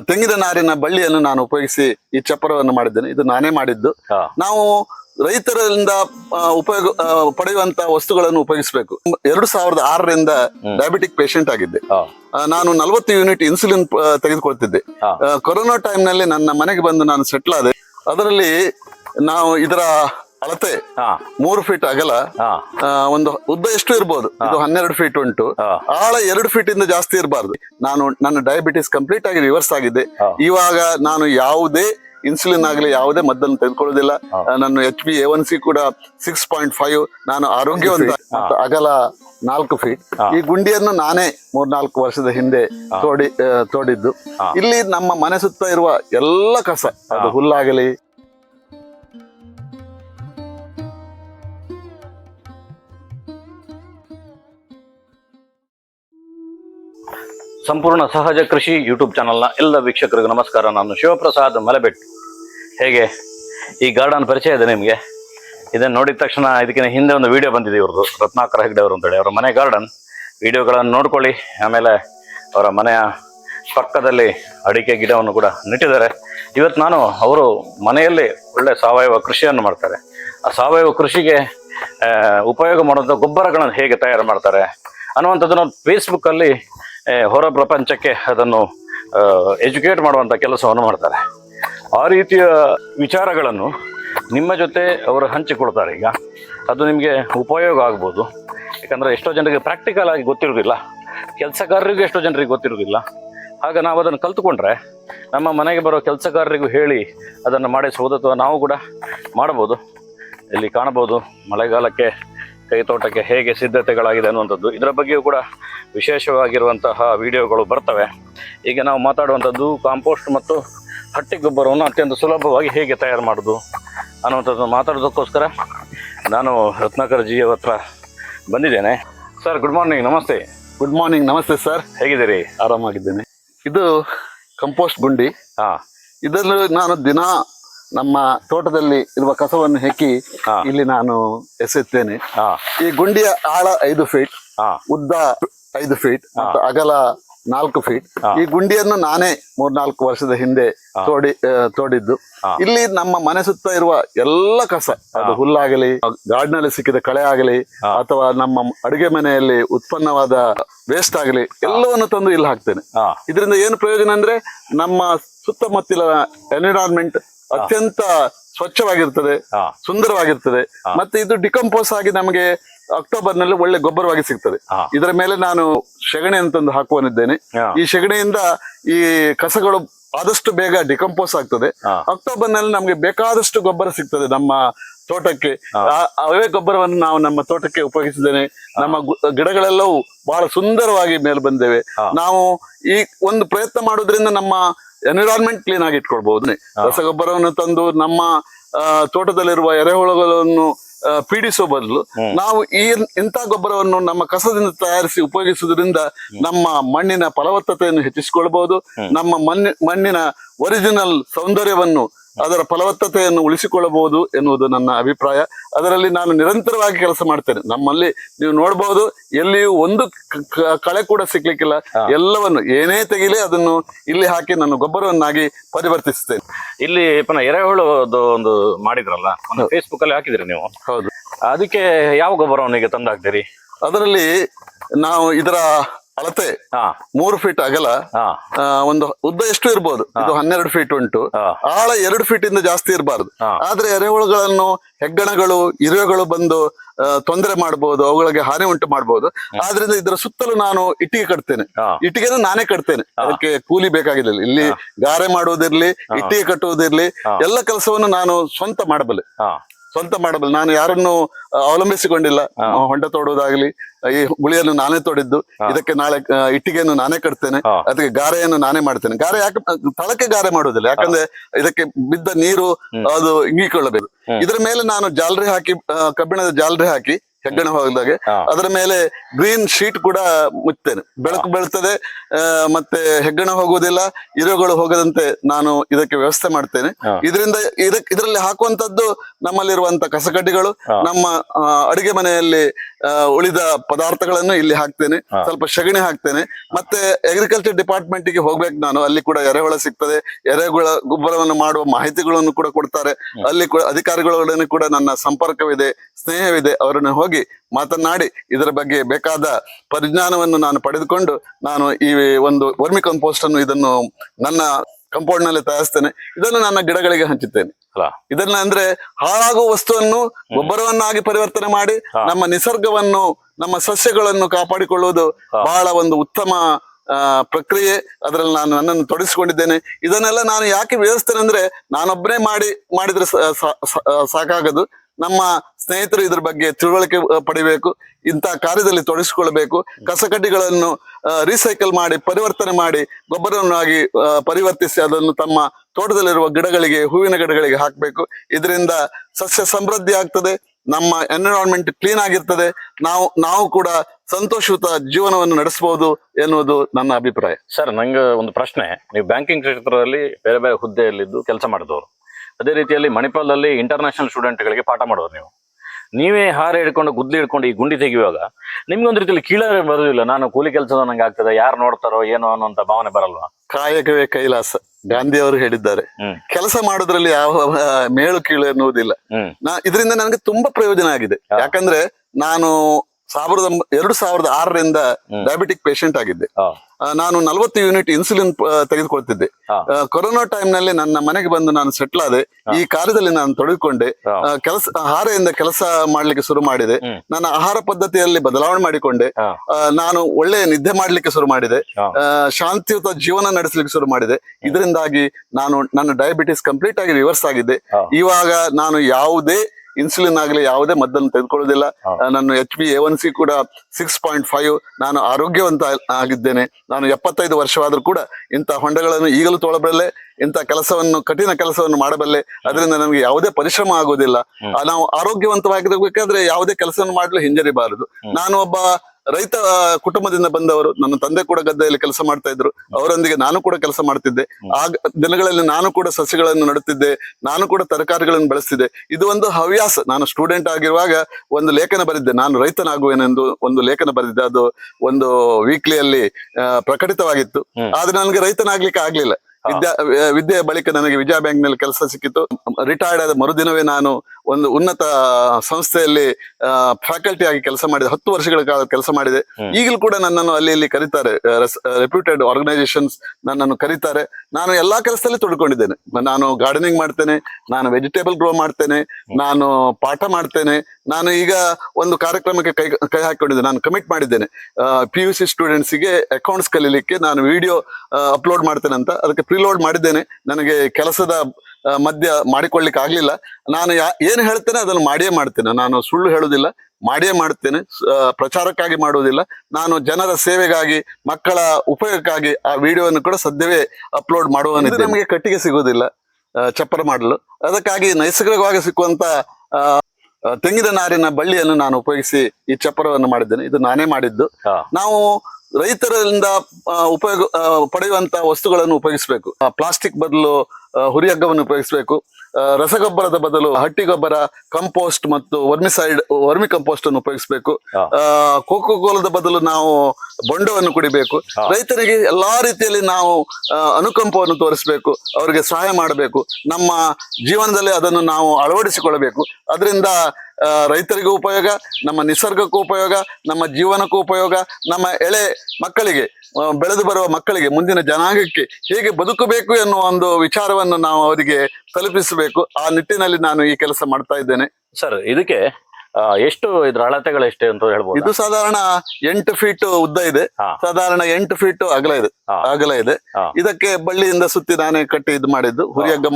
ತೆಂಗಿನ ನಾರಿನ ಬಳ್ಳಿಯನ್ನು ನಾನು ಉಪಯೋಗಿಸಿ ಈ ಚಪ್ಪರವನ್ನು ಮಾಡಿದ್ದೇನೆ. ಇದು ನಾನೇ ಮಾಡಿದ್ದು. ನಾವು ರೈತರಿಂದ ಉಪಯೋಗ ಪಡೆಯುವಂತ ವಸ್ತುಗಳನ್ನು ಉಪಯೋಗಿಸಬೇಕು. ಎರಡು ಸಾವಿರದ ಆರರಿಂದ ಡಯಾಬಿಟಿಕ್ ಪೇಷಂಟ್ ಆಗಿದ್ದೆ. ನಾನು ನಲವತ್ತು ಯೂನಿಟ್ ಇನ್ಸುಲಿನ್ ತೆಗೆದುಕೊಳ್ತಿದ್ದೆ. ಕೊರೋನಾ ಟೈಮ್ನಲ್ಲಿ ನನ್ನ ಮನೆಗೆ ಬಂದು ನಾನು ಸೆಟ್ಲ್ ಆದೆ. ಅದರಲ್ಲಿ ನಾವು ಇದರ ಅಳತೆ. ಮೂರು ಫೀಟ್ ಅಗಲ. ಒಂದು ಉದ್ದ ಎಷ್ಟು ಇರ್ಬೋದು? ಇದು ಹನ್ನೆರಡು ಫೀಟ್ ಉಂಟು. ಆಳ ಎರಡು ಫೀಟ್ ಇಂದ ಜಾಸ್ತಿ ಇರಬಾರ್ದು. ನಾನು ನನ್ನ ಡಯಾಬಿಟಿಸ್ ಕಂಪ್ಲೀಟ್ ಆಗಿ ರಿವರ್ಸ್ ಆಗಿದೆ. ಇವಾಗ ನಾನು ಯಾವುದೇ ಇನ್ಸುಲಿನ್ ಆಗಲಿ ಯಾವುದೇ ಮದ್ದನ್ನು ತೆಗೆದುಕೊಳ್ಳೋದಿಲ್ಲ. ನನ್ನ H B A one C ಕೂಡ ಸಿಕ್ಸ್ ಪಾಯಿಂಟ್ ಫೈವ್ ನಾನು ಆರೋಗ್ಯವಂತ. ಅಗಲ ನಾಲ್ಕು ಫೀಟ್ ಈ ಗುಂಡಿಯನ್ನು ನಾನೇ ಮೂರ್ನಾಲ್ಕು ವರ್ಷದ ಹಿಂದೆ ತೋಡಿ ತೋಡಿದ್ದು. ಇಲ್ಲಿ ನಮ್ಮ ಮನೆ ಸುತ್ತ ಇರುವ ಎಲ್ಲ ಕಸ ಅದು ಹುಲ್ಲಾಗಲಿ ಸಂಪೂರ್ಣ ಸಹಜ ಕೃಷಿ ಯೂಟ್ಯೂಬ್ ಚಾನಲ್ನ ಎಲ್ಲ ವೀಕ್ಷಕರಿಗೂ ನಮಸ್ಕಾರ. ನಾನು ಶಿವಪ್ರಸಾದ್ ಮಲೆಬೆಟ್. ಹೇಗೆ? ಈ ಗಾರ್ಡನ್ ಪರಿಚಯ ಇದೆ ನಿಮಗೆ? ಇದನ್ನು ನೋಡಿದ ತಕ್ಷಣ ಇದಕ್ಕಿಂತ ಹಿಂದೆ ಒಂದು ವಿಡಿಯೋ ಬಂದಿದೆ ಇವ್ರದ್ದು, ರತ್ನಾಕರ ಹೆಗ್ಡೆ ಅವರು ಅಂತೇಳಿ. ಅವರ ಮನೆ ಗಾರ್ಡನ್. ವಿಡಿಯೋಗಳನ್ನು ನೋಡ್ಕೊಳ್ಳಿ. ಆಮೇಲೆ ಅವರ ಮನೆಯ ಪಕ್ಕದಲ್ಲಿ ಅಡಿಕೆ ಗಿಡವನ್ನು ಕೂಡ ನೆಟ್ಟಿದ್ದಾರೆ. ಇವತ್ತು ನಾನು ಅವರು ಮನೆಯಲ್ಲಿ ಒಳ್ಳೆ ಸಾವಯವ ಕೃಷಿಯನ್ನು ಮಾಡ್ತಾರೆ. ಆ ಸಾವಯವ ಕೃಷಿಗೆ ಉಪಯೋಗ ಮಾಡುವಂಥ ಗೊಬ್ಬರಗಳನ್ನು ಹೇಗೆ ತಯಾರು ಮಾಡ್ತಾರೆ ಅನ್ನುವಂಥದ್ದನ್ನು ಫೇಸ್ಬುಕ್ಕಲ್ಲಿ ಹೊರ ಪ್ರಪಂಚಕ್ಕೆ ಅದನ್ನು ಎಜುಕೇಟ್ ಮಾಡುವಂಥ ಕೆಲಸವನ್ನು ಮಾಡ್ತಾರೆ. ಆ ರೀತಿಯ ವಿಚಾರಗಳನ್ನು ನಿಮ್ಮ ಜೊತೆ ಅವರು ಹಂಚಿಕೊಳ್ತಾರೆ. ಈಗ ಅದು ನಿಮಗೆ ಉಪಯೋಗ ಆಗ್ಬೋದು. ಯಾಕಂದರೆ ಎಷ್ಟೋ ಜನರಿಗೆ ಪ್ರಾಕ್ಟಿಕಲ್ ಆಗಿ ಗೊತ್ತಿರೋದಿಲ್ಲ ಕೆಲಸಗಾರರಿಗೂ ಎಷ್ಟೋ ಜನರಿಗೆ ಗೊತ್ತಿರೋದಿಲ್ಲ ಆಗ ನಾವು ಅದನ್ನು ಕಲ್ತುಕೊಂಡ್ರೆ ನಮ್ಮ ಮನೆಗೆ ಬರೋ ಕೆಲಸಗಾರರಿಗೂ ಹೇಳಿ ಅದನ್ನು ಮಾಡಿಸ್ಬೋದು ಅಥವಾ ನಾವು ಕೂಡ ಮಾಡ್ಬೋದು ಇಲ್ಲಿ ಕಾಣಬಹುದು ಮಳೆಗಾಲಕ್ಕೆ ಕೈತೋಟಕ್ಕೆ ಹೇಗೆ ಸಿದ್ಧತೆಗಳಾಗಿದೆ ಅನ್ನುವಂಥದ್ದು ಇದರ ಬಗ್ಗೆಯೂ ಕೂಡ ವಿಶೇಷವಾಗಿರುವಂತಹ ವಿಡಿಯೋಗಳು ಬರ್ತವೆ. ಈಗ ನಾವು ಮಾತಾಡುವಂಥದ್ದು ಕಾಂಪೋಸ್ಟ್ ಮತ್ತು ಹಟ್ಟಿ ಗೊಬ್ಬರವನ್ನು ಅತ್ಯಂತ ಸುಲಭವಾಗಿ ಹೇಗೆ ತಯಾರು ಮಾಡೋದು ಅನ್ನುವಂಥದ್ದು ಮಾತಾಡೋದಕ್ಕೋಸ್ಕರ ನಾನು ರತ್ನಾಕರ್ ಜಿ ಹತ್ರ ಬಂದಿದ್ದೇನೆ. ಸರ್ ಗುಡ್ ಮಾರ್ನಿಂಗ್ ನಮಸ್ತೆ. ಗುಡ್ ಮಾರ್ನಿಂಗ್ ನಮಸ್ತೆ ಸರ್. ಹೇಗಿದ್ದೀರಿ? ಆರಾಮಾಗಿದ್ದೇನೆ. ಇದು ಕಂಪೋಸ್ಟ್ ಗುಂಡಿ. ಹಾಂ. ಇದನ್ನು ನಾನು ದಿನ ನಮ್ಮ ತೋಟದಲ್ಲಿ ಇರುವ ಕಸವನ್ನು ಹೆಕ್ಕಿ ಇಲ್ಲಿ ನಾನು ಎಸೆಯುತ್ತೇನೆ. ಹಾ. ಈ ಗುಂಡಿಯ ಆಳ ಐದು ಫೀಟ್ ಉದ್ದ ಐದು ಫೀಟ್ ಮತ್ತು ಅಗಲ ನಾಲ್ಕು ಫೀಟ್ ಈ ಗುಂಡಿಯನ್ನು ನಾನೇ ಮೂರ್ನಾಲ್ಕು ವರ್ಷದ ಹಿಂದೆ ತೋಡಿ ತೋಡಿದ್ದು. ಇಲ್ಲಿ ನಮ್ಮ ಮನೆ ಸುತ್ತ ಇರುವ ಎಲ್ಲ ಕಸ ಅದು ಹುಲ್ಲಾಗಲಿ ಗಾರ್ಡ್ನಲ್ಲಿ ಸಿಕ್ಕಿದ ಕಳೆ ಆಗಲಿ ಅಥವಾ ನಮ್ಮ ಅಡುಗೆ ಮನೆಯಲ್ಲಿ ಉತ್ಪನ್ನವಾದ ವೇಸ್ಟ್ ಆಗಲಿ ಎಲ್ಲವನ್ನು ತಂದು ಇಲ್ಲಿ ಹಾಕ್ತೇನೆ. ಇದರಿಂದ ಏನು ಪ್ರಯೋಜನ ಅಂದ್ರೆ ನಮ್ಮ ಸುತ್ತಮುತ್ತಲ ಎನ್ವಿರಾನ್ಮೆಂಟ್ ಅತ್ಯಂತ ಸ್ವಚ್ಛವಾಗಿರ್ತದೆ ಸುಂದರವಾಗಿರ್ತದೆ. ಮತ್ತೆ ಇದು ಡಿಕಂಪೋಸ್ ಆಗಿ ನಮಗೆ ಅಕ್ಟೋಬರ್ನಲ್ಲಿ ಒಳ್ಳೆ ಗೊಬ್ಬರವಾಗಿ ಸಿಗ್ತದೆ. ಇದರ ಮೇಲೆ ನಾನು ಸೆಗಣಿ ಅಂತಂದು ಹಾಕುವನಿದ್ದೇನೆ. ಈ ಸೆಗಣಿಯಿಂದ ಈ ಕಸಗಳು ಆದಷ್ಟು ಬೇಗ ಡಿಕಂಪೋಸ್ ಆಗ್ತದೆ. ಅಕ್ಟೋಬರ್ನಲ್ಲಿ ನಮಗೆ ಬೇಕಾದಷ್ಟು ಗೊಬ್ಬರ ಸಿಗ್ತದೆ ನಮ್ಮ ತೋಟಕ್ಕೆ. ಆ- ಅವೇ ಗೊಬ್ಬರವನ್ನು ನಾವು ನಮ್ಮ ತೋಟಕ್ಕೆ ಉಪಯೋಗಿಸಿದ್ದೇನೆ. ನಮ್ಮ ಗಿಡಗಳೆಲ್ಲವೂ ಬಹಳ ಸುಂದರವಾಗಿ ಮೇಲೆ ಬಂದೇವೆ. ನಾವು ಈ ಒಂದು ಪ್ರಯತ್ನ ಮಾಡೋದ್ರಿಂದ ನಮ್ಮ ಎನ್ವಿರಾನ್ಮೆಂಟ್ ಕ್ಲೀನ್ ಆಗಿ ಇಟ್ಕೊಳ್ಬಹುದು ರಸಗೊಬ್ಬರವನ್ನು ತಂದು ನಮ್ಮ ತೋಟದಲ್ಲಿರುವ ಎರೆಹುಳುಗಳನ್ನು ಪೀಡಿಸೋ ಪೀಡಿಸುವ ಬದಲು ನಾವು ಈ ಇಂಥ ಗೊಬ್ಬರವನ್ನು ನಮ್ಮ ಕಸದಿಂದ ತಯಾರಿಸಿ ಉಪಯೋಗಿಸುವುದರಿಂದ ನಮ್ಮ ಮಣ್ಣಿನ ಫಲವತ್ತತೆಯನ್ನು ಹೆಚ್ಚಿಸಿಕೊಳ್ಬಹುದು ನಮ್ಮ ಮಣ್ಣಿ ಮಣ್ಣಿನ ಒರಿಜಿನಲ್ ಸೌಂದರ್ಯವನ್ನು ಅದರ ಫಲವತ್ತತೆಯನ್ನು ಉಳಿಸಿಕೊಳ್ಳಬಹುದು ಎನ್ನುವುದು ನನ್ನ ಅಭಿಪ್ರಾಯ. ಅದರಲ್ಲಿ ನಾನು ನಿರಂತರವಾಗಿ ಕೆಲಸ ಮಾಡ್ತೇನೆ. ನಮ್ಮಲ್ಲಿ ನೀವು ನೋಡಬಹುದು ಎಲ್ಲಿಯೂ ಒಂದು ಕಳೆ ಕೂಡ ಸಿಗ್ಲಿಕ್ಕಿಲ್ಲ ಎಲ್ಲವನ್ನು ಏನೇ ತೆಗಿಲಿ ಅದನ್ನು ಇಲ್ಲಿ ಹಾಕಿ ನಾನು ಗೊಬ್ಬರವನ್ನಾಗಿ ಪರಿವರ್ತಿಸುತ್ತೇನೆ. ಇಲ್ಲಿ ಪುನಃ ಎರೆಹುಳು ಒಂದು ಮಾಡಿದ್ರಲ್ಲ ಒಂದು ಫೇಸ್ಬುಕ್ ಅಲ್ಲಿ ಹಾಕಿದ್ರಿ ನೀವು. ಹೌದು. ಅದಕ್ಕೆ ಯಾವ ಗೊಬ್ಬರವನ್ನು ಈಗ ತಂದು ಹಾಕ್ತೀರಿ ಅದರಲ್ಲಿ ನಾವು ಇದರ ಅಳತೆ ಮೂರು ಫೀಟ್ ಅಗಲ. ಒಂದು ಉದ್ದ ಎಷ್ಟು ಇರ್ಬೋದು? ಇದು ಹನ್ನೆರಡು ಫೀಟ್ ಉಂಟು. ಆಳ ಎರಡು ಫೀಟ್ ಇಂದ ಜಾಸ್ತಿ ಇರಬಾರ್ದು. ಆದ್ರೆ ಎರೆಹುಳುಗಳನ್ನು ಹೆಗ್ಗಣಗಳು ಇರುವೆಗಳು ಬಂದು ತೊಂದರೆ ಮಾಡಬಹುದು ಅವುಗಳಿಗೆ ಹಾನಿ ಉಂಟು ಮಾಡಬಹುದು ಆದ್ರಿಂದ ಇದರ ಸುತ್ತಲೂ ನಾನು ಇಟ್ಟಿಗೆ ಕಟ್ತೇನೆ. ಇಟ್ಟಿಗೆನ ನಾನೇ ಕಟ್ತೇನೆ. ಅದಕ್ಕೆ ಕೂಲಿ ಬೇಕಾಗಿಲ್ಲ ಇಲ್ಲಿ ಗಾರೆ ಮಾಡುವುದಿರ್ಲಿ ಇಟ್ಟಿಗೆ ಕಟ್ಟುವುದಿರ್ಲಿ ಎಲ್ಲ ಕೆಲಸವನ್ನು ನಾನು ಸ್ವಂತ ಮಾಡಬಲ್ಲೆ. ಸ್ವಂತ ಮಾಡಬಲ್ಲ. ನಾನು ಯಾರನ್ನು ಅವಲಂಬಿಸಿಕೊಂಡಿಲ್ಲ. ಹೊಂಡ ತೋಡುವುದಾಗ್ಲಿ ಈ ಗುಳಿಯನ್ನು ನಾನೇ ತೋಡಿದ್ದು. ಇದಕ್ಕೆ ನಾಳೆ ಇಟ್ಟಿಗೆಯನ್ನು ನಾನೇ ಕಟ್ತೇನೆ. ಅದಕ್ಕೆ ಗಾರೆಯನ್ನು ನಾನೇ ಮಾಡ್ತೇನೆ. ಗಾರೆ ಯಾಕೆ ತಳಕ್ಕೆ ಗಾರೆ ಮಾಡುವುದಿಲ್ಲ. ಯಾಕಂದ್ರೆ ಇದಕ್ಕೆ ಬಿದ್ದ ನೀರು ಅದು ಇಂಗಿಕೊಳ್ಳಬೇಕು. ಇದರ ಮೇಲೆ ನಾನು ಜಾಲರಿ ಹಾಕಿ ಕಬ್ಬಿಣದ ಜಾಲರಿ ಹಾಕಿ ಹೆಗ್ಗಣ ಹೋಗದಾಗೆ. ಅದರ ಮೇಲೆ ಗ್ರೀನ್ ಶೀಟ್ ಕೂಡ ಮುಚ್ತೇನೆ ಬೆಳಕು ಬೀಳ್ತದೆ ಮತ್ತೆ ಹೆಗ್ಗಣ ಹೋಗುವುದಿಲ್ಲ ಇರುಗಳು ಹೋಗದಂತೆ ನಾನು ಇದಕ್ಕೆ ವ್ಯವಸ್ಥೆ ಮಾಡ್ತೇನೆ. ಇದರಿಂದ ಇದಕ್ಕೆ ಇದರಲ್ಲಿ ಹಾಕುವಂತದ್ದು ನಮ್ಮಲ್ಲಿರುವಂತ ಕಸಕಡ್ಡಿಗಳು ನಮ್ಮ ಅಡಿಗೆ ಮನೆಯಲ್ಲಿ ಉಳಿದ ಪದಾರ್ಥಗಳನ್ನು ಇಲ್ಲಿ ಹಾಕ್ತೇನೆ. ಸ್ವಲ್ಪ ಸಗಣಿ ಹಾಕ್ತೇನೆ. ಮತ್ತೆ ಅಗ್ರಿಕಲ್ಚರ್ ಡಿಪಾರ್ಟ್ಮೆಂಟ್ಗೆ ಹೋಗ್ಬೇಕು ನಾನು. ಅಲ್ಲಿ ಕೂಡ ಎರೆಹುಳ ಸಿಗ್ತದೆ. ಎರೆಹುಳ ಗೊಬ್ಬರವನ್ನು ಮಾಡುವ ಮಾಹಿತಿಗಳನ್ನು ಕೂಡ ಕೊಡ್ತಾರೆ. ಅಲ್ಲಿ ಕೂಡ ಅಧಿಕಾರಿಗಳೊಡನೆ ಕೂಡ ನನ್ನ ಸಂಪರ್ಕವಿದೆ ಸ್ನೇಹವಿದೆ. ಅವರನ್ನು ಹೋಗಿ ಮಾತನಾಡಿ ಇದರ ಬಗ್ಗೆ ಬೇಕಾದ ಪರಿಜ್ಞಾನವನ್ನು ನಾನು ಪಡೆದುಕೊಂಡು ನಾನು ಈ ಒಂದು ವರ್ಮಿ ಕಂಪೋಸ್ಟ್ ಅನ್ನು ಇದನ್ನು ನನ್ನ ಕಂಪೌಂಡ್ನಲ್ಲಿ ತಯಾರಿಸ್ತೇನೆ. ಇದನ್ನು ನನ್ನ ಗಿಡಗಳಿಗೆ ಹಂಚುತ್ತೇನೆ. ಇದನ್ನ ಅಂದ್ರೆ ಹಾಳಾಗುವ ವಸ್ತುವನ್ನು ಗೊಬ್ಬರವನ್ನಾಗಿ ಪರಿವರ್ತನೆ ಮಾಡಿ ನಮ್ಮ ನಿಸರ್ಗವನ್ನು ನಮ್ಮ ಸಸ್ಯಗಳನ್ನು ಕಾಪಾಡಿಕೊಳ್ಳುವುದು ಬಹಳ ಒಂದು ಉತ್ತಮ ಪ್ರಕ್ರಿಯೆ. ಅದರಲ್ಲಿ ನಾನು ನನ್ನನ್ನು ತೊಡಗಿಸಿಕೊಂಡಿದ್ದೇನೆ. ಇದನ್ನೆಲ್ಲ ನಾನು ಯಾಕೆ ವಿವರಿಸ್ತೇನೆ ಅಂದ್ರೆ ನಾನೊಬ್ಬನೇ ಮಾಡಿ ಮಾಡಿದ್ರೆ ಸಾಕಾಗದು. ನಮ್ಮ ಸ್ನೇಹಿತರು ಇದ್ರ ಬಗ್ಗೆ ತಿಳುವಳಿಕೆ ಪಡಿಬೇಕು ಇಂತಹ ಕಾರ್ಯದಲ್ಲಿ ತೊಡಗಿಸಿಕೊಳ್ಬೇಕು ಕಸಕಡ್ಡಿಗಳನ್ನು ರೀಸೈಕಲ್ ಮಾಡಿ, ಪರಿವರ್ತನೆ ಮಾಡಿ, ಗೊಬ್ಬರವನ್ನಾಗಿ ಪರಿವರ್ತಿಸಿ ಅದನ್ನು ತಮ್ಮ ತೋಟದಲ್ಲಿರುವ ಗಿಡಗಳಿಗೆ, ಹೂವಿನ ಗಿಡಗಳಿಗೆ ಹಾಕಬೇಕು. ಇದರಿಂದ ಸಸ್ಯ ಸಮೃದ್ಧಿ ಆಗ್ತದೆ, ನಮ್ಮ ಎನ್ವಿರಾನ್ಮೆಂಟ್ ಕ್ಲೀನ್ ಆಗಿರ್ತದೆ, ನಾವು ನಾವು ಕೂಡ ಸಂತೋಷಯುತ ಜೀವನವನ್ನು ನಡೆಸಬಹುದು ಎನ್ನುವುದು ನನ್ನ ಅಭಿಪ್ರಾಯ. ಸರ್, ನಂಗೆ ಒಂದು ಪ್ರಶ್ನೆ. ನೀವು ಬ್ಯಾಂಕಿಂಗ್ ಕ್ಷೇತ್ರದಲ್ಲಿ ಬೇರೆ ಬೇರೆ ಹುದ್ದೆಯಲ್ಲಿದ್ದು ಕೆಲಸ ಮಾಡಿದವರು. ಅದೇ ರೀತಿಯಲ್ಲಿ ಮಣಿಪಾಲದಲ್ಲಿ ಇಂಟರ್ನ್ಯಾಷನಲ್ ಸ್ಟೂಡೆಂಟ್ಗಳಿಗೆ ಪಾಠ ಮಾಡೋದು ನೀವು. ನೀವೇ ಹಾರ ಹಿಡ್ಕೊಂಡು ಗುದ್ಲಿ ಹಿಡ್ಕೊಂಡು ಈ ಗುಂಡಿ ತೆಗೆಯುವಾಗ ನಿಮ್ಗೆ ಒಂದು ರೀತಿಯಲ್ಲಿ ಕೀಳ ಬರೋದಿಲ್ಲ. ನಾನು ಕೂಲಿ ಕೆಲಸದ ನಂಗೆ ಆಗ್ತದೆ ಯಾರು ನೋಡ್ತಾರೋ ಏನೋ ಅನ್ನೋಂಥ ಭಾವನೆ ಬರಲ್ವಾ? ಕಾಯಕವೇ ಕೈಲಾಸ. ಗಾಂಧಿ ಅವರು ಹೇಳಿದ್ದಾರೆ. ಕೆಲಸ ಮಾಡೋದ್ರಲ್ಲಿ ಯಾವ ಮೇಳು ಕೀಳು ಎನ್ನುವುದಿಲ್ಲ. ನಾ ಇದರಿಂದ ನನಗೆ ತುಂಬಾ ಪ್ರಯೋಜನ ಆಗಿದೆ. ಯಾಕಂದ್ರೆ ನಾನು ಸಾವಿರದ ಎರಡು ಸಾವಿರದ ಆರರಿಂದ ಡಯಾಬಿಟಿಕ್ ಪೇಷಂಟ್ ಆಗಿದ್ದೆ. ನಾನು ನಲವತ್ತು ಯೂನಿಟ್ ಇನ್ಸುಲಿನ್ ತೆಗೆದುಕೊಳ್ತಿದ್ದೆ. ಕೊರೋನಾ ಟೈಮ್ನಲ್ಲಿ ನನ್ನ ಮನೆಗೆ ಬಂದು ನಾನು ಸೆಟ್ಲ್ ಆದೆ. ಈ ಕಾರ್ಯದಲ್ಲಿ ನಾನು ತೊಡಗಿಕೊಂಡೆ. ಕೆಲಸ ಆಹಾರದಿಂದ ಕೆಲಸ ಮಾಡ್ಲಿಕ್ಕೆ ಶುರು ಮಾಡಿದೆ. ನನ್ನ ಆಹಾರ ಪದ್ಧತಿಯಲ್ಲಿ ಬದಲಾವಣೆ ಮಾಡಿಕೊಂಡೆ. ನಾನು ಒಳ್ಳೆ ನಿದ್ದೆ ಮಾಡ್ಲಿಕ್ಕೆ ಶುರು ಮಾಡಿದೆ. ಶಾಂತಿಯುತ ಜೀವನ ನಡೆಸಲಿಕ್ಕೆ ಶುರು ಮಾಡಿದೆ. ಇದರಿಂದಾಗಿ ನಾನು ನನ್ನ ಡಯಾಬಿಟಿಸ್ ಕಂಪ್ಲೀಟ್ ಆಗಿ ರಿವರ್ಸ್ ಆಗಿದೆ. ಇವಾಗ ನಾನು ಯಾವುದೇ ಇನ್ಸುಲಿನ್ ಆಗಲಿ ಯಾವುದೇ ಮದ್ದನ್ನು ತೆಗೆದುಕೊಳ್ಳೋದಿಲ್ಲ. ನನ್ನ H B A one C ಕೂಡ ಸಿಕ್ಸ್ ಪಾಯಿಂಟ್ ಫೈವ್ ನಾನು ಆರೋಗ್ಯವಂತ ಆಗಿದ್ದೇನೆ. ನಾನು ಎಪ್ಪತ್ತೈದು ವರ್ಷವಾದರೂ ಕೂಡ ಇಂಥ ಹೊಂಡಗಳನ್ನು ಈಗಲೂ ತೊಳಬಲ್ಲೆ ಇಂಥ ಕೆಲಸವನ್ನು ಕಠಿಣ ಕೆಲಸವನ್ನು ಮಾಡಬಲ್ಲೆ. ಅದರಿಂದ ನನಗೆ ಯಾವುದೇ ಪರಿಶ್ರಮ ಆಗುವುದಿಲ್ಲ ನಾವು ಆರೋಗ್ಯವಂತವಾಗಿರಬೇಕಾದ್ರೆ ಯಾವುದೇ ಕೆಲಸವನ್ನು ಮಾಡಲು ಹಿಂಜರಿಬಾರದು. ನಾನು ಒಬ್ಬ ರೈತ ಕುಟುಂಬದಿಂದ ಬಂದವರು ನನ್ನ ತಂದೆ ಕೂಡ ಗದ್ದೆಯಲ್ಲಿ ಕೆಲಸ ಮಾಡ್ತಾ ಇದ್ರು. ಅವರೊಂದಿಗೆ ನಾನು ಕೂಡ ಕೆಲಸ ಮಾಡ್ತಿದ್ದೆ. ಆ ದಿನಗಳಲ್ಲಿ ನಾನು ಕೂಡ ಸಸ್ಯಗಳನ್ನು ನಡುತ್ತಿದ್ದೆ. ನಾನು ಕೂಡ ತರಕಾರಿಗಳನ್ನು ಬೆಳೆಸ್ತಿದ್ದೆ. ಇದು ಒಂದು ಹವ್ಯಾಸ. ನಾನು ಸ್ಟೂಡೆಂಟ್ ಆಗಿರುವಾಗ ಒಂದು ಲೇಖನ ಬರೆದಿದ್ದೆ. ನಾನು ರೈತನಾಗುವೆನೆಂದು ಒಂದು ಲೇಖನ ಬರೆದಿದ್ದೆ. ಅದು ಒಂದು ವೀಕ್ಲಿಯಲ್ಲಿ ಪ್ರಕಟಿತವಾಗಿತ್ತು. ಆದ್ರೆ ನನಗೆ ರೈತನಾಗ್ಲಿಕ್ಕೆ ಆಗ್ಲಿಲ್ಲ. ವಿದ್ಯಾ ವಿದ್ಯೆಯ ಬಳಿಕ ನನಗೆ ವಿಜಯ ಬ್ಯಾಂಕ್ನಲ್ಲಿ ಕೆಲಸ ಸಿಕ್ಕಿತ್ತು ರಿಟೈರ್ಡ್ ಆದ ಮರುದಿನವೇ ನಾನು ಒಂದು ಉನ್ನತ ಸಂಸ್ಥೆಯಲ್ಲಿ ಫ್ಯಾಕಲ್ಟಿ ಆಗಿ ಕೆಲಸ ಮಾಡಿದೆ. ಹತ್ತು ವರ್ಷಗಳ ಕಾಲ ಕೆಲಸ ಮಾಡಿದೆ. ಈಗಲೂ ಕೂಡ ನನ್ನನ್ನು ಅಲ್ಲಿ ಇಲ್ಲಿ ಕರೀತಾರೆ. ರೆಪ್ಯೂಟೆಡ್ ಆರ್ಗನೈಸೇಷನ್ಸ್ ನನ್ನನ್ನು ಕರೀತಾರೆ. ನಾನು ಎಲ್ಲಾ ಕೆಲಸದಲ್ಲಿ ತೊಡ್ಕೊಂಡಿದ್ದೇನೆ. ನಾನು ಗಾರ್ಡನಿಂಗ್ ಮಾಡ್ತೇನೆ ನಾನು ವೆಜಿಟೇಬಲ್ ಗ್ರೋ ಮಾಡ್ತೇನೆ ನಾನು ಪಾಠ ಮಾಡ್ತೇನೆ. ನಾನು ಈಗ ಒಂದು ಕಾರ್ಯಕ್ರಮಕ್ಕೆ ಕೈ ಕೈ ಹಾಕೊಂಡಿದ್ದೆ. ನಾನು ಕಮಿಟ್ ಮಾಡಿದ್ದೇನೆ. ಪಿ ಯು ಸಿ ಸ್ಟೂಡೆಂಟ್ಸ್ಗೆ ಅಕೌಂಟ್ಸ್ ಕಲೀಲಿಕ್ಕೆ ನಾನು ವಿಡಿಯೋ ಅಪ್ಲೋಡ್ ಮಾಡ್ತೇನೆ ಅಂತ ಅದಕ್ಕೆ ಪ್ರಿಲೋಡ್ ಮಾಡಿದ್ದೇನೆ. ನನಗೆ ಕೆಲಸದ ಮಧ್ಯ ಮಾಡಿಕೊಳ್ಳಿಕ್ಕೆ ಆಗ್ಲಿಲ್ಲ. ನಾನು ಯಾ- ಏನ್ ಹೇಳ್ತೇನೆ ಅದನ್ನು ಮಾಡಿಯೇ ಮಾಡ್ತೇನೆ. ನಾನು ಸುಳ್ಳು ಹೇಳುದಿಲ್ಲ ಮಾಡಿಯೇ ಮಾಡ್ತೇನೆ. ಪ್ರಚಾರಕ್ಕಾಗಿ ಮಾಡುವುದಿಲ್ಲ. ನಾನು ಜನರ ಸೇವೆಗಾಗಿ ಮಕ್ಕಳ ಉಪಯೋಗಕ್ಕಾಗಿ ಆ ವಿಡಿಯೋವನ್ನು ಕೂಡ ಸದ್ಯವೇ ಅಪ್ಲೋಡ್ ಮಾಡುವ ನಮಗೆ ಕಟ್ಟಿಗೆ ಸಿಗುವುದಿಲ್ಲ ಚಪ್ಪರ ಮಾಡಲು. ಅದಕ್ಕಾಗಿ ನೈಸರ್ಗಿಕವಾಗಿ ಸಿಕ್ಕುವಂತ ತೆಂಗಿನ ನಾರಿನ ಬಳ್ಳಿಯನ್ನು ನಾನು ಉಪಯೋಗಿಸಿ ಈ ಚಪ್ಪರವನ್ನು ಮಾಡಿದ್ದೇನೆ. ಇದು ನಾನೇ ಮಾಡಿದ್ದು. ನಾವು ರೈತರಿಂದ ಉಪಯೋಗ ಪಡೆಯುವಂತಹ ಪಡೆಯುವಂತ ವಸ್ತುಗಳನ್ನು ಉಪಯೋಗಿಸಬೇಕು. ಪ್ಲಾಸ್ಟಿಕ್ ಬದಲು ಹುರಿ ಹಗ್ಗವನ್ನು ಉಪಯೋಗಿಸಬೇಕು. ರಸಗೊಬ್ಬರದ ಬದಲು ಹಟ್ಟಿ ಗೊಬ್ಬರ ಕಂಪೋಸ್ಟ್ ಮತ್ತು ವರ್ಮಿಸೈಡ್ ವರ್ಮಿ ಕಂಪೋಸ್ಟ್ ಅನ್ನು ಉಪಯೋಗಿಸಬೇಕು. ಕೋಕೋ ಕೋಲದ ಬದಲು ನಾವು ಬೊಂಡವನ್ನು ಕುಡಿಬೇಕು. ರೈತರಿಗೆ ಎಲ್ಲಾ ರೀತಿಯಲ್ಲಿ ನಾವು ಅನುಕಂಪವನ್ನು ತೋರಿಸಬೇಕು. ಅವರಿಗೆ ಸಹಾಯ ಮಾಡಬೇಕು. ನಮ್ಮ ಜೀವನದಲ್ಲಿ ಅದನ್ನು ನಾವು ಅಳವಡಿಸಿಕೊಳ್ಳಬೇಕು. ಅದರಿಂದ ರೈತರಿಗೂ ಉಪಯೋಗ, ನಮ್ಮ ನಿಸರ್ಗಕ್ಕೂ ಉಪಯೋಗ, ನಮ್ಮ ಜೀವನಕ್ಕೂ ಉಪಯೋಗ, ನಮ್ಮ ಎಳೆ ಮಕ್ಕಳಿಗೆ ಬೆಳೆದು ಬರುವ ಮಕ್ಕಳಿಗೆ, ಮುಂದಿನ ಜನಾಂಗಕ್ಕೆ ಹೇಗೆ ಬದುಕಬೇಕು ಎನ್ನುವ ಒಂದು ವಿಚಾರವನ್ನು ನಾವು ಅವರಿಗೆ ತಲುಪಿಸಬೇಕು. ಆ ನಿಟ್ಟಿನಲ್ಲಿ ನಾನು ಈ ಕೆಲಸ ಮಾಡ್ತಾ ಇದ್ದೇನೆ. ಸರ್, ಇದಕ್ಕೆ ಎಷ್ಟು ಇದ್ರ ಅಳತೆಗಳು ಎಷ್ಟು ಅಂತ ಹೇಳ್ಬೋದು? ಇದು ಸಾಧಾರಣ ಎಂಟು ಫೀಟ್ ಉದ್ದ ಇದೆ. ಸಾಧಾರಣ ಎಂಟು ಫೀಟ್ ಅಗಲ ಇದೆ. ಅಗಲ ಇದೆ. ಇದಕ್ಕೆ ಬಳ್ಳಿಯಿಂದ ಸುತ್ತಿ ನಾನೇ ಕಟ್ಟಿ ಇದು ಮಾಡಿದ್ದು. ಹುರಿಯಗ್ಗ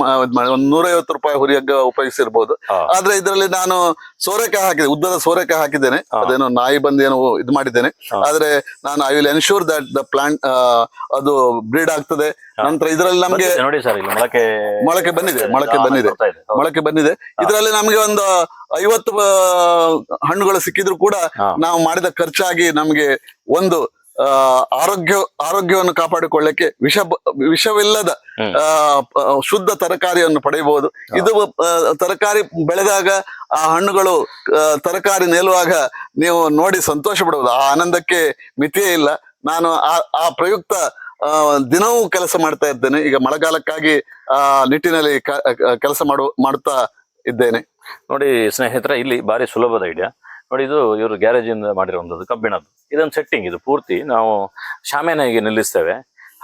ಒಂದ್ ನೂರೈವತ್ತು ರೂಪಾಯಿ ಹುರಿಯಗ್ಗ ಉಪಯೋಗಿಸಿರ್ಬೋದು. ಆದ್ರೆ ಇದರಲ್ಲಿ ನಾನು ಸೋರೆಕಾಯಿ ಹಾಕಿದೆ ಉದ್ದದ ಸೋರೆಕಾಯಿ ಹಾಕಿದ್ದೇನೆ. ಅದೇನೋ ನಾಯಿ ಬಂದು ಏನೋ ಇದು ಮಾಡಿದ್ದೇನೆ. ಆದ್ರೆ ನಾನು I will ensure that the plant ಅದು ಬ್ರೀಡ್ ಆಗ್ತದೆ. ನಂತರ ಇದರಲ್ಲಿ ನಮಗೆ ನೋಡಿ ಸರ್ ಮೊಳಕೆ ಮೊಳಕೆ ಬಂದಿದೆ ಮೊಳಕೆ ಬಂದಿದೆ. ಮೊಳಕೆ ಬಂದಿದೆ. ಇದರಲ್ಲಿ ನಮಗೆ ಒಂದು ಐವತ್ತು ಹಣ್ಣುಗಳು ಸಿಕ್ಕಿದ್ರು ಕೂಡ ನಾವು ಮಾಡಿದ ಖರ್ಚಾಗಿ ನಮಗೆ ಒಂದು ಆರೋಗ್ಯ ಆರೋಗ್ಯವನ್ನು ಕಾಪಾಡಿಕೊಳ್ಳಕ್ಕೆ ವಿಷ ವಿಷವಿಲ್ಲದ ಶುದ್ಧ ತರಕಾರಿಯನ್ನು ಪಡೆಯಬಹುದು. ಇದು ತರಕಾರಿ ಬೆಳೆದಾಗ ಆ ಹಣ್ಣುಗಳು ತರಕಾರಿ ನಿಲ್ಲುವಾಗ ನೀವು ನೋಡಿ ಸಂತೋಷ ಪಡಬಹುದು. ಆ ಆನಂದಕ್ಕೆ ಮಿತಿಯೇ ಇಲ್ಲ. ನಾನು ಆ ಆ ಪ್ರಯುಕ್ತ ದಿನವೂ ಕೆಲಸ ಮಾಡ್ತಾ ಇದ್ದೇನೆ. ಈಗ ಮಳೆಗಾಲಕ್ಕಾಗಿ ಆ, ನಿಟ್ಟಿನಲ್ಲಿ ಕೆಲಸ ಮಾಡು ಮಾಡ್ತಾ ಇದ್ದೇನೆ. ನೋಡಿ ಸ್ನೇಹಿತರೆ, ಇಲ್ಲಿ ಬಾರಿ ಸುಲಭದ ಐಡಿಯಾ ನೋಡಿ ಇದು ಇವರು ಗ್ಯಾರೇಜ್ ಇಂದ ಮಾಡಿರುವಂತದ್ದು ಕಬ್ಬಿಣದ್ದು. ಇದೊಂದು ಸೆಟ್ಟಿಂಗ್ ಇದು ಪೂರ್ತಿ ನಾವು ಶಾಮೇನಾಗಿ ನಿಲ್ಲಿಸ್ತೇವೆ.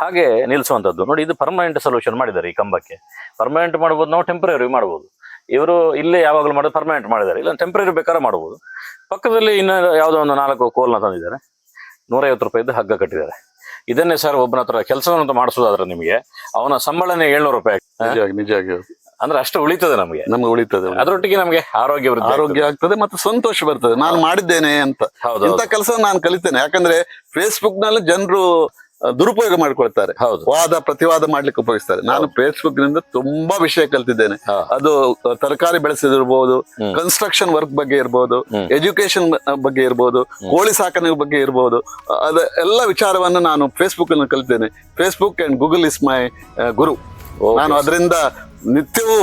ಹಾಗೆ ನಿಲ್ಲಿಸುವಂತದ್ದು ನೋಡಿ ಇದು ಪರ್ಮನೆಂಟ್ ಸೊಲ್ಯೂಷನ್ ಮಾಡಿದ್ದಾರೆ ಈ ಕಂಬಕ್ಕೆ. ಪರ್ಮನೆಂಟ್ ಮಾಡ್ಬೋದು, ನಾವು ಟೆಂಪರರಿ ಮಾಡ್ಬೋದು. ಇವರು ಇಲ್ಲೇ ಯಾವಾಗಲೂ ಮಾಡೋದು ಪರ್ಮನೆಂಟ್ ಮಾಡಿದ್ದಾರೆ. ಇಲ್ಲ ಟೆಂಪ್ರರಿ ಬೇಕಾದ್ರೆ ಮಾಡ್ಬೋದು. ಪಕ್ಕದಲ್ಲಿ ಇನ್ನು ಯಾವುದೋ ಒಂದು ನಾಲ್ಕು ಕೋಲ್ನ ತಂದಿದ್ದಾರೆ. ನೂರೈವತ್ತು ರೂಪಾಯಿದ್ದು ಹಗ್ಗ ಕಟ್ಟಿದ್ದಾರೆ. ಇದನ್ನೇ ಸರ್ ಒಬ್ಬನ ಹತ್ರ ಕೆಲಸವನ್ನು ಮಾಡಿಸೋದಾದ್ರೆ ನಿಮಗೆ ಅವನ ಸಂಬಳನೇ ಏಳ್ನೂರು ರೂಪಾಯಿ ನಿಜವಾಗಿ ನಿಜವಾಗಿ ಅಂದ್ರೆ ಅಷ್ಟು ಉಳಿತದೆ ನಮಗೆ. ನಮ್ಗೆ ಉಳಿತದೆ. ಅದರೊಟ್ಟಿಗೆ ನಮಗೆ ಆರೋಗ್ಯ ಆರೋಗ್ಯ ಆಗ್ತದೆ ಮತ್ತೆ ಸಂತೋಷ ಬರ್ತದೆ. ನಾನು ಮಾಡಿದ್ದೇನೆ ಅಂತ. ಹೌದು ಇಂಥ ಕೆಲಸ ನಾನು ಕಲಿತೇನೆ. ಯಾಕಂದ್ರೆ ಫೇಸ್ಬುಕ್ನಲ್ಲಿ ಜನರು ದುರುಪಯೋಗ ಮಾಡ್ಕೊಳ್ತಾರೆ. ಹೌದು. ವಾದ ಪ್ರತಿವಾದ ಮಾಡ್ಲಿಕ್ಕೆ ಉಪಯೋಗಿಸ್ತಾರೆ. ನಾನು ಫೇಸ್ಬುಕ್ನಿಂದ ತುಂಬಾ ವಿಷಯ ಕಲ್ತಿದ್ದೇನೆ. ಅದು ತರಕಾರಿ ಬೆಳೆಸಿದಿರ್ಬಹುದು ಕನ್ಸ್ಟ್ರಕ್ಷನ್ ವರ್ಕ್ ಬಗ್ಗೆ ಇರ್ಬೋದು ಎಜುಕೇಶನ್ ಬಗ್ಗೆ ಇರ್ಬೋದು ಕೋಳಿ ಸಾಕಣೆ ಬಗ್ಗೆ ಇರ್ಬೋದು ಅದ ಎಲ್ಲ ವಿಚಾರವನ್ನು ನಾನು ಫೇಸ್ಬುಕ್ ಅನ್ನು ಕಲಿತೇನೆ Facebook and Google is my guru. ನಾನು ಅದರಿಂದ ನಿತ್ಯವೂ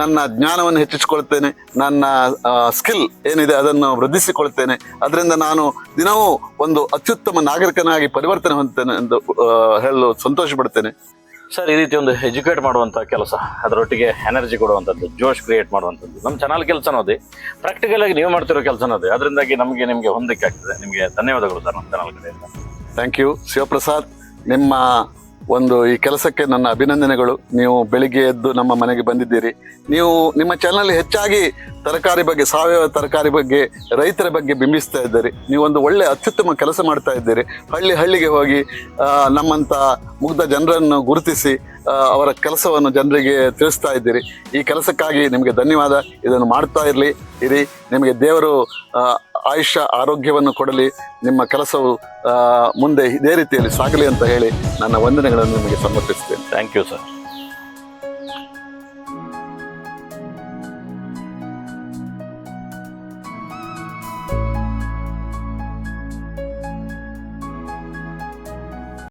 ನನ್ನ ಜ್ಞಾನವನ್ನು ಹೆಚ್ಚಿಸಿಕೊಳ್ತೇನೆ ನನ್ನ ಸ್ಕಿಲ್ ಏನಿದೆ ಅದನ್ನು ವೃದ್ಧಿಸಿಕೊಳ್ತೇನೆ. ಅದರಿಂದ ನಾನು ದಿನವೂ ಒಂದು ಅತ್ಯುತ್ತಮ ನಾಗರಿಕನಾಗಿ ಪರಿವರ್ತನೆ ಹೊಂದ್ತೇನೆ ಎಂದು ಹೇಳಲು ಸಂತೋಷ ಪಡ್ತೇನೆ ಸರ್ ಈ ರೀತಿ ಒಂದು ಎಜುಕೇಟ್ ಮಾಡುವಂಥ ಕೆಲಸ ಅದರೊಟ್ಟಿಗೆ ಎನರ್ಜಿ ಕೊಡುವಂಥದ್ದು ಜೋಶ್ ಕ್ರಿಯೇಟ್ ಮಾಡುವಂಥದ್ದು. ನಮ್ಮ ಚಾನಲ್ ಕೆಲಸನೂ ಅದೇ. ಪ್ರಾಕ್ಟಿಕಲ್ ಆಗಿ ನೀವು ಮಾಡ್ತಿರೋ ಕೆಲಸನೂ ಅದೇ. ಅದರಿಂದಾಗಿ ನಮಗೆ ನಿಮಗೆ ಹೊಂದಿಕೆ ಆಗ್ತದೆ ನಿಮಗೆ ಧನ್ಯವಾದಗಳು ಸರ್ ನಮ್ಮ ಚಾನಲ್ ಕಡೆಯಿಂದ. ಥ್ಯಾಂಕ್ ಯು ಶಿವಪ್ರಸಾದ್ ನಿಮ್ಮ ಒಂದು ಈ ಕೆಲಸಕ್ಕೆ ನನ್ನ ಅಭಿನಂದನೆಗಳು. ನೀವು ಬೆಳಿಗ್ಗೆ ಎದ್ದು ನಮ್ಮ ಮನೆಗೆ ಬಂದಿದ್ದೀರಿ. ನೀವು ನಿಮ್ಮ ಚಾನಲ್ ಹೆಚ್ಚಾಗಿ ತರಕಾರಿ ಬಗ್ಗೆ, ಸಾವಯವ ತರಕಾರಿ ಬಗ್ಗೆ, ರೈತರ ಬಗ್ಗೆ ಬಿಂಬಿಸ್ತಾ ಇದ್ದೀರಿ. ನೀವು ಒಂದು ಒಳ್ಳೆ ಅತ್ಯುತ್ತಮ ಕೆಲಸ ಮಾಡ್ತಾ ಇದ್ದೀರಿ. ಹಳ್ಳಿ ಹಳ್ಳಿಗೆ ಹೋಗಿ ನಮ್ಮಂತ ಮುಗ್ಧ ಜನರನ್ನು ಗುರುತಿಸಿ ಅವರ ಕೆಲಸವನ್ನು ಜನರಿಗೆ ತಿಳಿಸ್ತಾ ಇದ್ದೀರಿ. ಈ ಕೆಲಸಕ್ಕಾಗಿ ನಿಮಗೆ ಧನ್ಯವಾದ. ಇದನ್ನು ಮಾಡ್ತಾ ಇರಲಿ, ಇರಿ. ನಿಮಗೆ ದೇವರು ಆಯುಷ್ಯ ಆರೋಗ್ಯವನ್ನು ಕೊಡಲಿ, ನಿಮ್ಮ ಕೆಲಸವು ಮುಂದೆ ಇದೇ ರೀತಿಯಲ್ಲಿ ಸಾಗಲಿ ಅಂತ ಹೇಳಿ ನನ್ನ ವಂದನೆಗಳನ್ನು ನಿಮಗೆ ಸಮರ್ಪಿಸ್ತೇನೆ ಥ್ಯಾಂಕ್ ಯು ಸರ್